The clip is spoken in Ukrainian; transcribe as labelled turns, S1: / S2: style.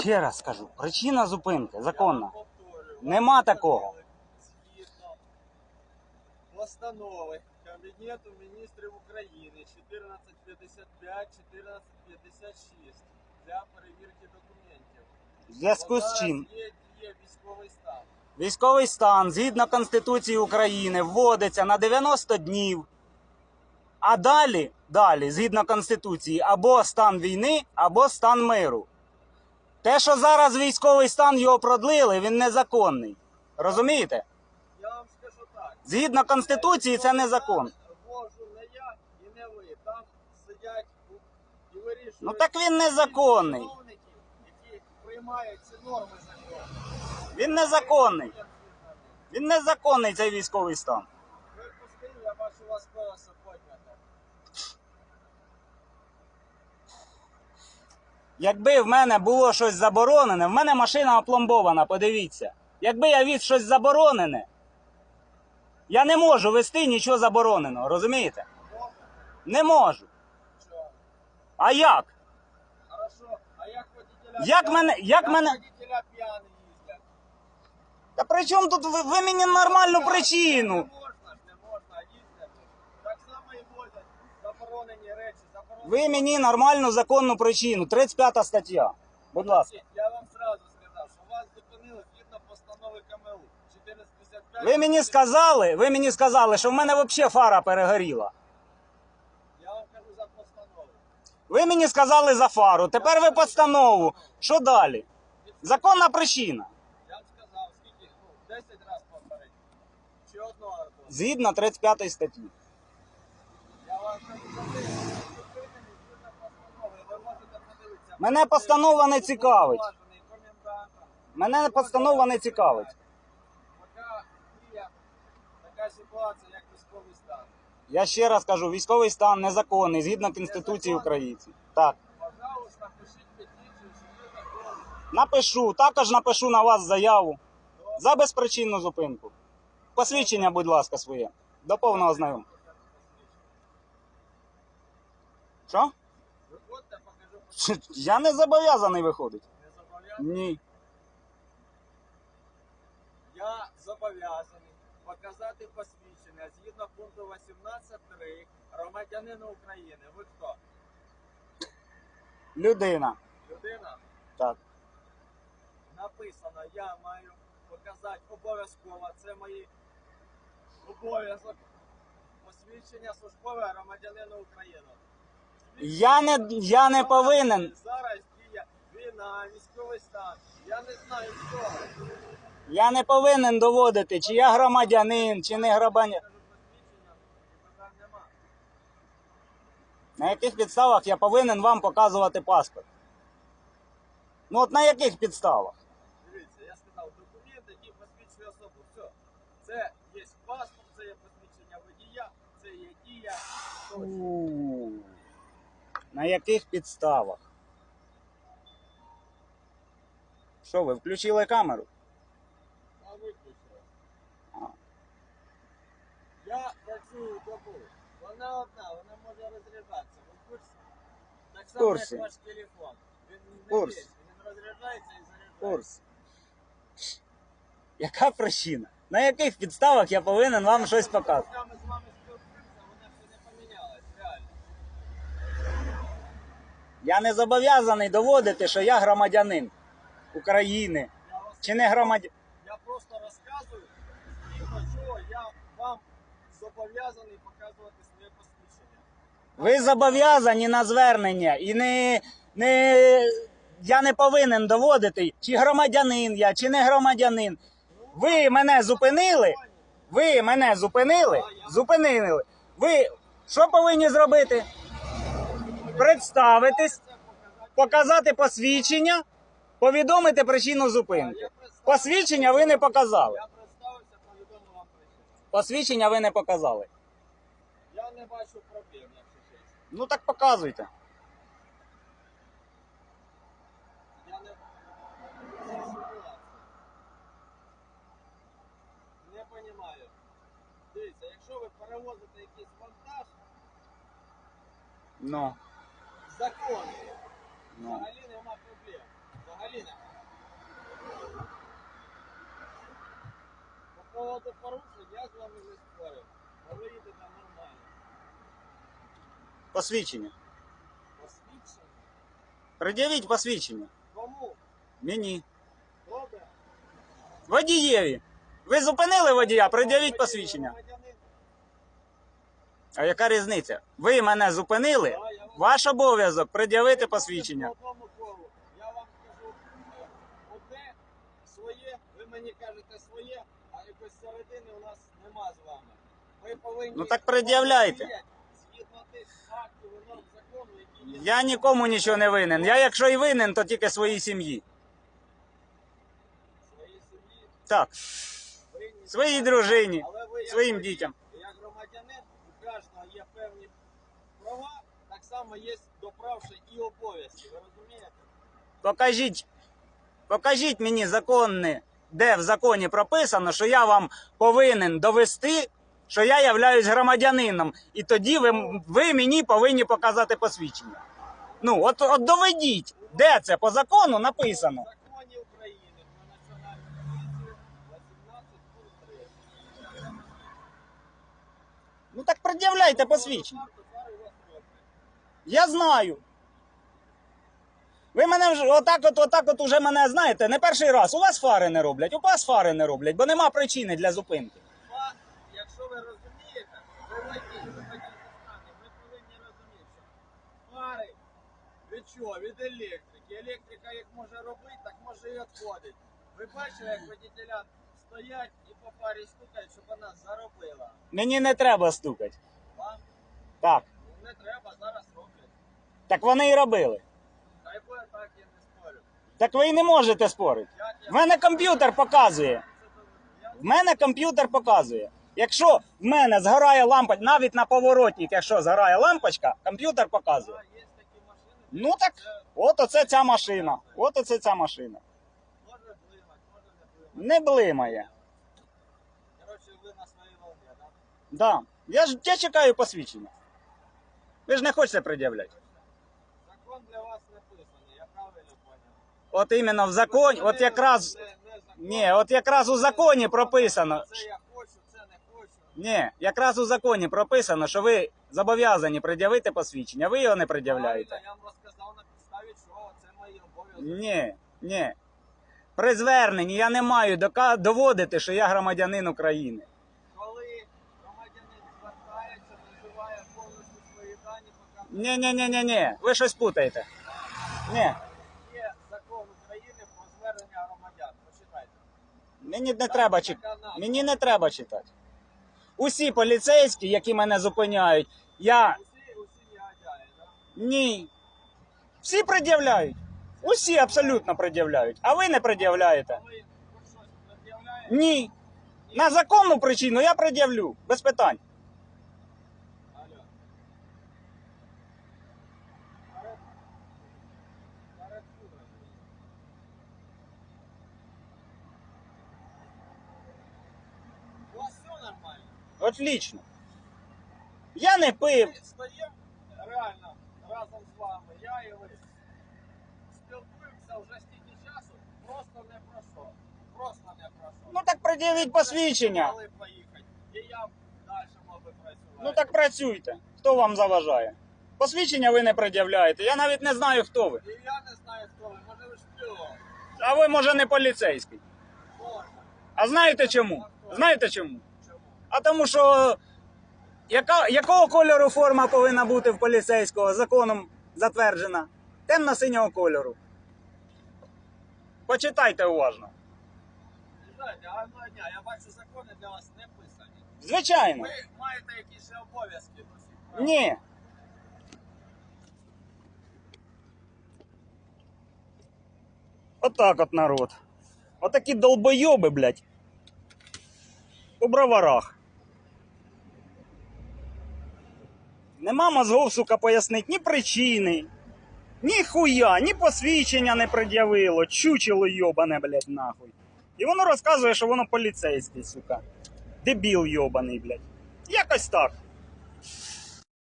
S1: Ще раз скажу, причина зупинки законна. Нема такого.
S2: Згідно постанови Кабінету міністрів України 1455 1456 для перевірки документів.
S1: В зв'язку з чим?
S2: Є, є військовий стан.
S1: Військовий стан згідно Конституції України вводиться на 90 днів. А далі, далі, згідно Конституції, або стан війни, або стан миру. Те, що зараз військовий стан його продлили, він незаконний. Розумієте?
S2: Я вам скажу так.
S1: Згідно Конституції, це незакон.
S2: Вожу не я і не ви. Там сидять і вирішують.
S1: Ну так він незаконний.
S2: які приймають ці норми закону.
S1: Він незаконний. Він незаконний цей військовий стан.
S2: Ви пустили, я бачу, у вас колесо
S1: Якби в мене було щось заборонене, в мене машина опломбована, подивіться. Якби я віз щось заборонене, я не можу вести нічого забороненого, розумієте? Не можу. А як?
S2: Хорошо. А як водителя
S1: Як мене- як мене-
S2: водителя п'яні їздять?
S1: Та при чому тут ви, ви мені нормальну причину?
S2: Не можна ж, не можна їздити. Так само і возять заборонені речі.
S1: Ви мені нормальну законну причину. 35 стаття. Будь ласка.
S2: Я вам сразу сказав, що вас зупинили згідно постанови КМУ. 455...
S1: Ви мені сказали, ви мені сказали, що в мене взагалі фара перегоріла.
S2: Я вам кажу за постанову.
S1: Ви мені сказали за фару. Тепер ви постанову. Що далі? Законна причина.
S2: Я вам сказав, скільки? Ну, 10 разів повторити. Чи одного разу?
S1: Згідно 35 статті.
S2: Я вам кажу за те, що зупинені згідно постанови. Ви можете подивитися.
S1: Мене постанова не цікавить. Мене постанова не цікавить. Я ще раз кажу, військовий стан незаконний згідно Конституції України. Так. Напишу, також напишу на вас заяву за безпричинну зупинку. Посвідчення, будь ласка, своє. До повного знайомства. Що? Я не зобов'язаний виходить.
S2: не зобов'язаний.
S1: Ні.
S2: Я зобов'язаний показати посвідчення згідно пункту 18.3 громадянина України. Ви хто?
S1: Людина.
S2: Людина?
S1: Так.
S2: Написано, я маю показати обов'язково. Це мої обов'язок. Посвідчення службове громадянина України.
S1: Я не, я не повинен.
S2: Зараз діє війна, військовий стан. Я не знаю хто.
S1: Я не повинен доводити, чи я громадянин, чи не громадянин. На яких підставах я повинен вам показувати паспорт? Ну от на яких підставах?
S2: Дивіться, я сказав, документ, який посвідчує особу. Все. Це є паспорт, це є посвідчення водія, це є дія. Точно.
S1: На яких підставах? Що, ви включили камеру?
S2: А виключила.
S1: А.
S2: Я працюю добу. Вона одна, вона може розряджатися. Ви в курсі? Так само,
S1: Курсі.
S2: як ваш телефон. Він не вічний, він розряджається і заряджається.
S1: Курс. Яка причина? На яких підставах я повинен вам щось показувати?
S2: Ми з вами спілкуємося, вона ще не помінялась, реально.
S1: Я не зобов'язаний доводити, що я громадянин України. Чи не громадянин?
S2: я просто розказую, згідно чого я вам зобов'язаний показувати своє посвідчення.
S1: Ви зобов'язані на звернення і не, не я не повинен доводити, чи громадянин я, чи не громадянин. Ви мене зупинили? Ви мене зупинили? Зупинили. Ви що повинні зробити? Представитись,
S2: показати.
S1: посвідчення, повідомити причину зупинки. Посвідчення ви не показали.
S2: я представився, повідомив вам причину.
S1: Посвідчення ви не показали.
S2: Я не бачу проблем, якщо чесно.
S1: Ну так показуйте.
S2: Я не Це ситуація. Не розумію. Дивіться, якщо ви перевозите якийсь вантаж,
S1: Ну.
S2: Законний,
S1: ну.
S2: взагалі нема проблем. Взагалі України. По поводу порушень я з вами не спорю. Ви їдете нормально.
S1: Посвідчення.
S2: Посвідчення.
S1: Пред'явіть посвідчення.
S2: Кому?
S1: Мені.
S2: Добре.
S1: Водієві. Ви зупинили водія, пред'явіть посвідчення. А яка різниця? Ви мене зупинили? Ваш обов'язок пред'явити посвідчення.
S2: Я вам кажу е, одне своє, ви мені кажете своє, а якось середини у нас нема з вами. Ви повинні
S1: Ну так пред'являйте.
S2: Згідно тих актів і норм закону, які є.
S1: Я нікому нічого не винен. Я якщо і винен, то тільки своїй сім'ї.
S2: Своїй сім'ї,
S1: Так,
S2: винні.
S1: своїй дружині,
S2: Але ви як
S1: своїм дітям.
S2: Як громадянин, у кожного є певні права, так само є до прав ще і обов'язки. Ви розумієте?
S1: Покажіть, покажіть мені законне, де в законі прописано, що я вам повинен довести, що я являюсь громадянином. І тоді ви, ви мені повинні показати посвідчення. Ну, от, от доведіть, де це по закону написано.
S2: В законі України про національну поліцію 18 пункт 3.
S1: Ну так пред'являйте посвідчення. Я знаю. Ви мене вже отак от, отак от уже мене знаєте, не перший раз. У вас фари не роблять, у вас фари не роблять, бо нема причини для зупинки.
S2: Якщо ви розумієте, ви водій, ви водій стані, ви повинні розуміти, фари від чого? Від електрики. Електрика їх може робити, так може і відходить. Ви бачили, як водителя стоять і по фарі стукають, щоб вона заробила.
S1: Мені не треба стукати.
S2: Вам
S1: Так.
S2: Не треба, зараз роблять.
S1: Так вони і робили.
S2: Хай буде так, я не спорю.
S1: Так ви і не можете спорити. В мене комп'ютер показує. В мене комп'ютер показує. Якщо в мене згорає лампочка, навіть на поворотник, якщо згорає лампочка, комп'ютер показує.
S2: є такі машини,
S1: Ну так, от оце ця машина. От оце ця машина.
S2: може блимати, може не блимати.
S1: Не блимає.
S2: Коротше, ви на своїй волні, так?
S1: Да. Я ж я чекаю посвідчення. Ви ж не хочете пред'являти.
S2: Закон для вас написаний, я правильно поняв.
S1: От іменно в законі, от якраз. Ні, от якраз у законі прописано.
S2: Це я хочу, це не хочу.
S1: Ні, якраз у законі прописано, що ви зобов'язані пред'явити посвідчення. Ви його не пред'являєте.
S2: Я вам розказав на підставі, чого це мої обов'язки.
S1: Ні, ні. При зверненні я не маю дока- доводити, що я громадянин України. Ні, ні, ні, ні, ні. Ви щось путаєте. Ні.
S2: Є закон України про звернення громадян. Почитайте.
S1: Мені не треба читати. Мені не треба читати. Усі поліцейські, які мене зупиняють, я
S2: Усі, усі негодяї, так?
S1: ні. Всі пред'являють. Усі абсолютно пред'являють. А ви не пред'являєте.
S2: Ви щось пред'являєте?
S1: Ні. На законну причину я пред'явлю. Без питань.
S2: Алло. Перед- перед фурою. У вас все нормально?
S1: Отлично. Я не пив.
S2: Ми стоїмо реально разом з вами. Я і ви спілкуємося вже стільки часу, просто не про що. Просто не про що.
S1: Ну так пред'явіть посвідчення.
S2: Могли поїхати. І я далі мог би працювати.
S1: Ну так працюйте. Хто вам заважає? Посвідчення ви не пред'являєте. Я навіть не знаю, хто ви.
S2: І я не знаю, хто ви. Може ви шпіон.
S1: А ви, може, не поліцейський.
S2: Можна.
S1: А знаєте чому? Знаєте чому? А тому що яка, якого кольору форма повинна бути в поліцейського законом затверджена? Темно-синього кольору. Почитайте уважно.
S2: Знаєте, гарного дня. Я бачу, закони для вас не писані.
S1: Звичайно.
S2: Ви маєте якісь ще обов'язки правильно?
S1: Ні. Отак от народ. Отакі долбойоби, блядь. У броварах. Нема мозгов, сука, пояснить ні причини, ні хуя, ні посвідчення не пред'явило. Чучело йобане, блядь, нахуй. І воно розказує, що воно поліцейський, сука. Дебіл йобаний, блядь. Якось так.